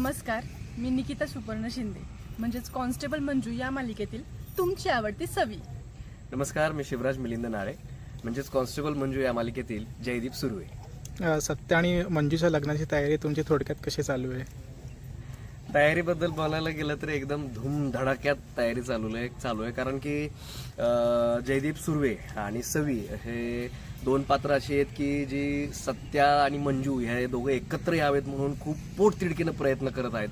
नमस्कार मी निकिता सुपर्ण शिंदे म्हणजेच कॉन्स्टेबल मंजू या मालिकेतील तुमची आवडती सवी. नमस्कार मी शिवराज मिलिंद नाळे म्हणजेच कॉन्स्टेबल मंजू या मालिकेतील जयदीप सुर्वे. अ, सत्य आणि मंजूच्या लग्नाची तयारी तुमची थोडक्यात कशी चालू आहे? तयारीबद्दल बोलायला गेलं तर एकदम धूमधडाक्यात तयारी चालू आहे चालू आहे कारण की जयदीप सुर्वे आणि सवी हे दोन पात्र अशी आहेत की जी सत्या आणि मंजू हे दोघं एकत्र यावेत म्हणून खूप पोटतिडकीनं प्रयत्न करत आहेत.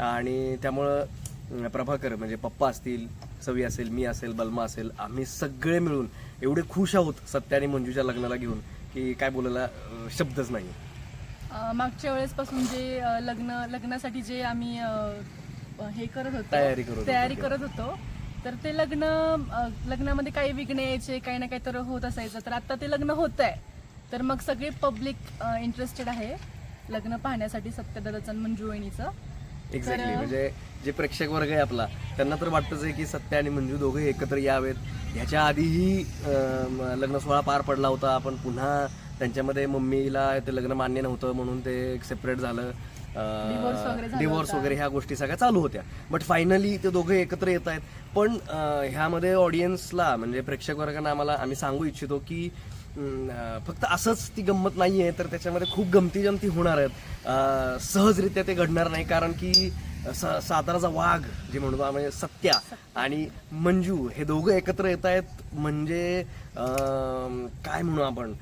आणि त्यामुळं प्रभाकर म्हणजे पप्पा असतील सवी असेल मी असेल बल्मा असेल आम्ही सगळे मिळून एवढे खुश आहोत सत्या आणि मंजूच्या लग्नाला घेऊन की काय बोलायला शब्दच नाही आहे मागच्या वेळेसपासून जे लग्न लग्नासाठी जे आम्ही हे करत होतो तयारी करत होतो. तयारी करत होतो तर ते लग्न लग्नामध्ये काही विघ्न यायचे काही ना काही तर होत असायचं तर आता ते लग्न होत आहे तर मग सगळे पब्लिक इंटरेस्टेड आहे लग्न पाहण्यासाठी सत्यदादाचं मंजू वहिनीचं एक्झॅक्टली म्हणजे जे प्रेक्षक वर्ग आहे आपला त्यांना तर वाटतंच आहे की सत्य आणि मंजू दोघे एकत्र यावेत. ह्याच्या आधीही लग्न सोहळा पार पडला होता. पण पुन्हा त्यांच्यामध्ये मम्मीला ते लग्न मान्य नव्हतं म्हणून ते सेपरेट झालं. डिवोर्स. वगैरे ह्या गोष्टी सगळ्या चालू होत्या. बट फायनली ते दोघे एकत्र येत आहेत. पण ह्यामध्ये ऑडियन्सला म्हणजे प्रेक्षक वर्गांना आम्हाला आम्ही सांगू इच्छितो की फक्त असंच ती गंमत नाही आहे तर त्याच्यामध्ये खूप गमती जमती होणार आहेत. सहजरित्या ते घडणार नाही कारण की स- साताराचा वाघ जे म्हणतो आम्ही सत्या आणि मंजू हे दोघं एकत्र येत आहेत म्हणजे काय म्हणू आपण?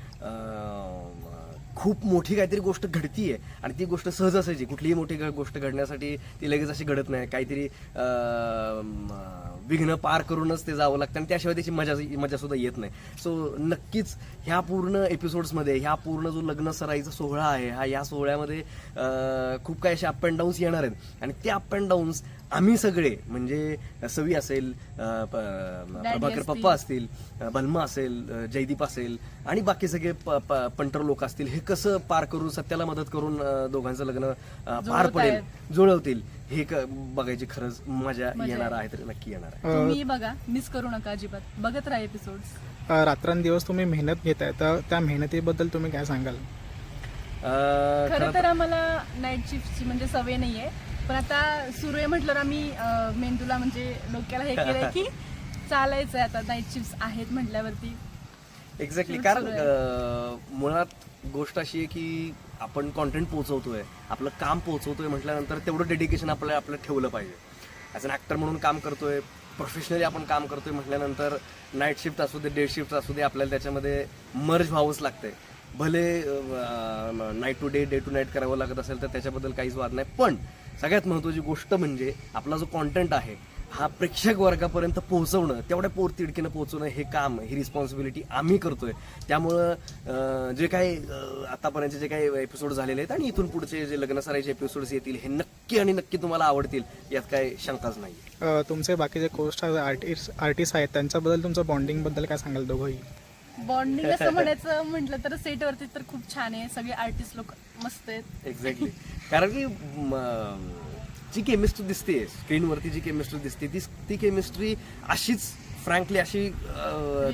खूप मोठी काहीतरी गोष्ट घडतीये आणि ती गोष्ट सहज असायची. कुठलीही मोठी गोष्ट घडण्यासाठी ती लगेच अशी घडत नाही. काहीतरी विघ्न पार करूनच ते जावं लागतं आणि त्याशिवाय त्याची मजा मजा सुद्धा येत नाही. सो नक्कीच ह्या पूर्ण एपिसोड्समध्ये ह्या पूर्ण जो लग्न सराईचा सोहळा आहे हा या सोहळ्यामध्ये खूप काही असे अप अँड डाऊन्स येणार आहेत. आणि ते अप अँड डाऊन्स आम्ही सगळे म्हणजे सवी असेल प्रभाकर. पप्पा असतील बल्मा असेल जयदीप असेल आणि बाकी सगळे पंटर लोक असतील हे कसं पार करून सत्याला मदत करून अ, दोघांचं लग्न अ, पार पडेल जुळवतील हे क- बघायची खरंच मजा येणार आहे. तर नक्की येणार आहे. तुम्ही बघा मिस करू नका अजिबात. बघत राहा एपिसोड्स अ, रात्रंदिवस तुम्ही मेहनत घेताय तर त्या मेहनतीबद्दल तुम्ही काय सांगाल? अ, खरं खरं तर आम्हाला नाईट शिफ्टची म्हणजे सवय नाहीये. पण आता सुरू आहे म्हटलं आम्ही अं, मेंदूला म्हणजे डोक्याला हे केलंय की चालायचंय आता. नाईट शिफ्ट आहेत म्हटल्यावरती. एक्झॅक्टली कारण अ, मुळात गोष्ट अशी आहे की आपण कॉन्टेंट पोहोचवतोय आपलं काम पोहोचवतोय म्हटल्यानंतर तेवढं डेडिकेशन आपल्याला आपलं ठेवलं पाहिजे. ॲज अन ॲक्टर म्हणून काम करतोय प्रोफेशनली आपण काम करतोय म्हटल्यानंतर नाईट शिफ्ट असू दे डे शिफ्ट असू दे आपल्याला त्याच्यामध्ये मर्ज व्हावंच लागतंय. भले night to day day to night करावं लागत असेल तर त्याच्याबद्दल काहीच वाद नाही. पण सगळ्यात महत्त्वाची गोष्ट म्हणजे आपला जो कॉन्टेंट आहे हा प्रेक्षक वर्गापर्यंत पोहोचवणं तेवढ्या पोर तिडकीनं पोहोचवणं हे काम ही रिस्पॉन्सिबिलिटी आम्ही करतोय. त्यामुळं जे काही आतापर्यंतचे जे काही एपिसोड झालेले आहेत आणि इथून पुढचे जे लग्न सराईचे एपिसोड्स येतील हे नक्की आणि नक्की तुम्हाला आवडतील यात काही शंकाच नाही तुमचे बाकीचे कोस्ट आर्टिस्ट आर्टिस्ट आहेत त्यांच्याबद्दल तुमचं बॉन्डिंगबद्दल काय सांगाल दोघंही? बॉन्डिंग असं म्हणायचं म्हटलं तर सेटवरती तर खूप छान आहे. सगळे आर्टिस्ट लोक मस्त आहेत. एक्झॅक्टली कारण की जी केमिस्ट्री दिसते स्क्रीनवरती जी केमिस्ट्री दिसते ती ती केमिस्ट्री अशीच फ्रँकली अशी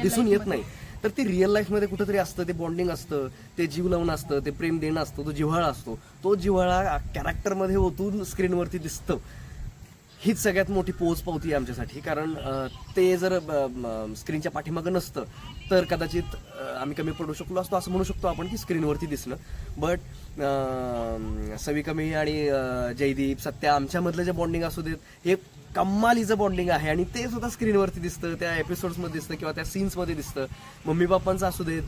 दिसून येत नाही. तर ती रिअल लाईफमध्ये कुठेतरी असतं ते बॉन्डिंग असतं ते जीव लावून असतं ते प्रेम देणं असतं तो जिव्हाळा असतो. तो जिव्हाळा कॅरेक्टरमध्ये ओतून स्क्रीनवरती दिसतं. हीच सगळ्यात मोठी पोच पावती आहे आमच्यासाठी. कारण ते जर स्क्रीनच्या पाठीमागं नसतं तर कदाचित आम्ही कमी पडू शकलो असतो असं म्हणू शकतो आपण की स्क्रीनवरती दिसणं. बट सवी कमी आणि जयदीप सत्या आमच्यामधलं जे बॉन्डिंग असू देत हे कम्मालीचं बॉन्डिंग आहे. आणि ते सुद्धा स्क्रीनवरती दिसतं त्या एपिसोड्समध्ये दिसतं किंवा त्या सीन्समध्ये दिसतं. मम्मी पप्पांचं असू देत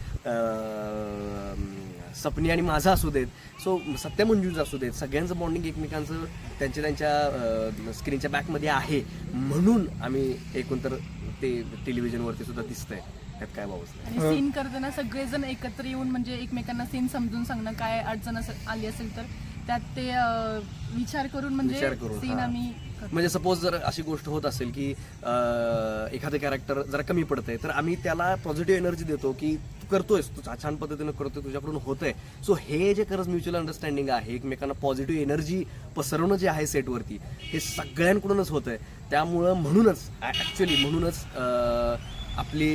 सपनी आणि माझा असू देत. सो सत्य मंजूचं असू देत. सगळ्यांचं बॉन्डिंग एकमेकांचं त्यांच्या त्यांच्या स्क्रीनच्या बॅकमध्ये आहे. म्हणून आम्ही एकूण तर ते टेलिव्हिजनवरती सुद्धा दिसतंय. त्यात काय नाही आणि सीन करताना सगळेजण एकत्र येऊन म्हणजे एकमेकांना सीन समजून सांगणं काय अडचण असेल आली असेल तर त्यात ते अं, विचार करून म्हणजे विचार करून, सीन हा. आम्ही करतो. म्हणजे सपोज जर अशी गोष्ट होत असेल की अं, एखादं कॅरेक्टर जरा कमी पडतंय तर आम्ही त्याला पॉझिटिव्ह एनर्जी देतो की तू करतोयस तू छा- छान पद्धतीनं करतोय तुझ्याकडून होतंय सो हे जे खरंच म्युच्युअल अंडरस्टँडिंग आहे एकमेकांना पॉझिटिव्ह एनर्जी पसरवणं जे आहे सेटवरती हे सगळ्यांकडूनच होतंय त्यामुळं म्हणूनच ऍक्च्युली म्हणूनच अं, आपली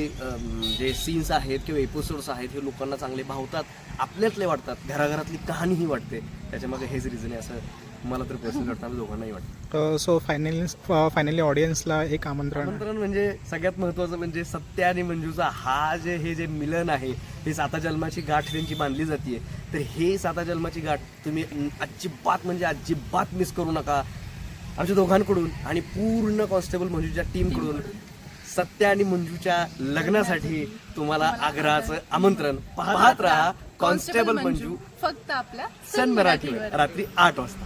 जे सीन्स आहेत किंवा एपिसोड्स आहेत हे लोकांना चांगले भावतात आपल्यातले वाटतात घराघरातली कहाणीही वाटते. त्याच्यामागे हेच रिझन आहे असं मला तर पर्सनली वाटतं दोघांनाही वाटतं. सो फायनली फायनली ऑडियन्सला एक आमंत्रण. आमंत्रण म्हणजे सगळ्यात महत्वाचं म्हणजे सत्य आणि मंजूचा हा जे हे जे मिलन आहे हे साता जन्माची गाठ त्यांची बांधली जाते तर हे साता जन्माची गाठ तुम्ही अजिबात म्हणजे अजिबात मिस करू नका. आमच्या दोघांकडून आणि पूर्ण कॉन्स्टेबल मंजूच्या टीमकडून सत्य आणि मंजूच्या लग्नासाठी तुम्हाला आग्रहाचं आमंत्रण पाहत राहा. कॉन्स्टेबल मंजू फक्त आपल्या सन मराठीवर. रात्री आठ वाजता.